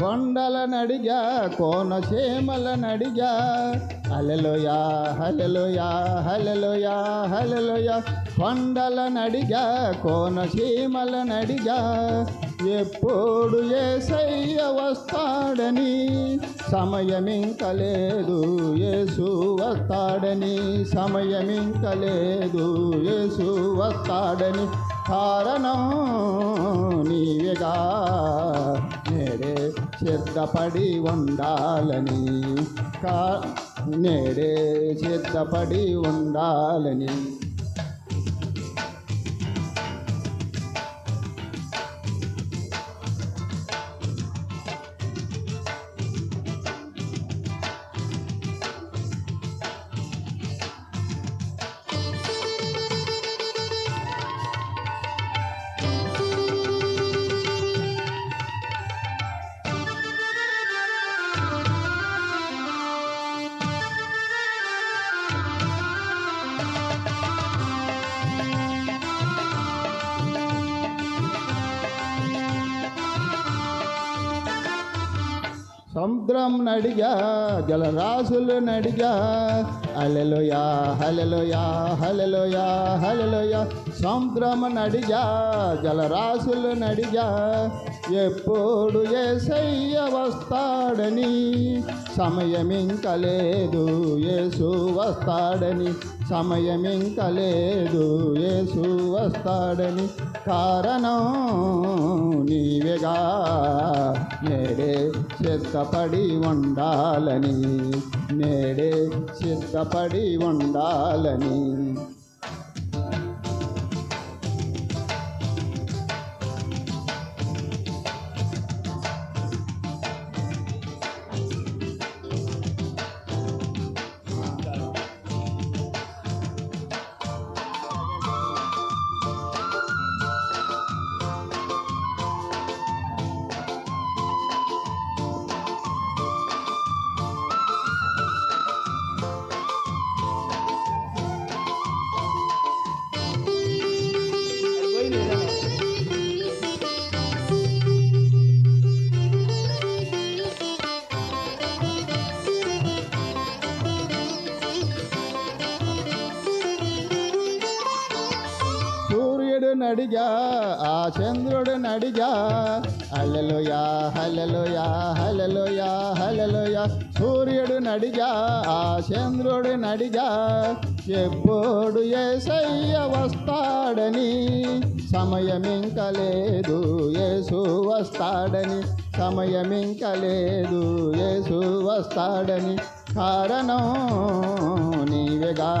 కొండలనడిగా కోనసీమలనడిగా. Hallelujah hallelujah hallelujah hallelujah కొండలనడిగా కోనసీమలనడిగా. ఎప్పుడు ఏసయ్య వస్తాడని సమయమింక లేదు యేసు వస్తాడని సమయమింక లేదు యేసు వస్తాడని కారణం నీ సిద్ధపడి ఉండాలని. కా నేడే సిద్ధపడి ఉండాలని. సముద్రం నడిగా జలరాశులు నడిగా హలెలోయా హలెలోయా హలెలోయా హలెలోయా సముద్రం నడిజా జలరాశులు నడిజా. ఎప్పుడు ఏసయ్య వస్తాడని సమయమింక లేదు ఏసు వస్తాడని సమయమింక లేదు ఏసు వస్తాడని కారణం నీవేగా. నేడే సిద్ధపడి ఉండాలని నేడే సిద్ధపడి ఉండాలని నడిజా నడిగా ఆ చంద్రుడు నడిగా. హల్లెలూయా హల్లెలూయా హల్లెలూయా హల్లెలూయా. సూర్యుడు నడిగా ఆ చంద్రుడు నడిగా. ఎప్పుడు ఏసయ్య వస్తాడని సమయమింక లేదు యేసు వస్తాడని సమయమింక లేదు యేసు వస్తాడని కారణం నీవేగా.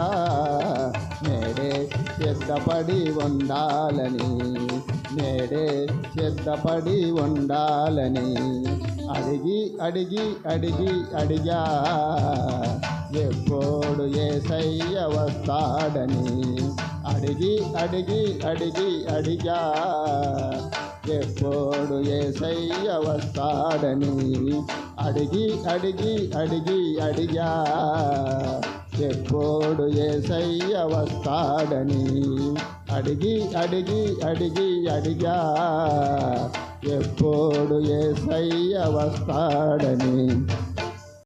నేడే సిద్ధపడి ఉండాలని నేడే సిద్ధపడి ఉండాలని. అడిగి అడిగి అడిగి అడిగా ఎప్పుడు ఏసయ్య వస్తాడని. అడిగి అడిగి అడిగి అడిగా ఎప్పుడు ఏసయ్య వస్తాడని. అడిగి అడిగి అడిగి అడిగా ఎప్పుడు ఏసయ్య వస్తాడని? అడిగి అడిగి అడిగి అడిగా. ఎప్పుడు ఏసయ్య వస్తాడని?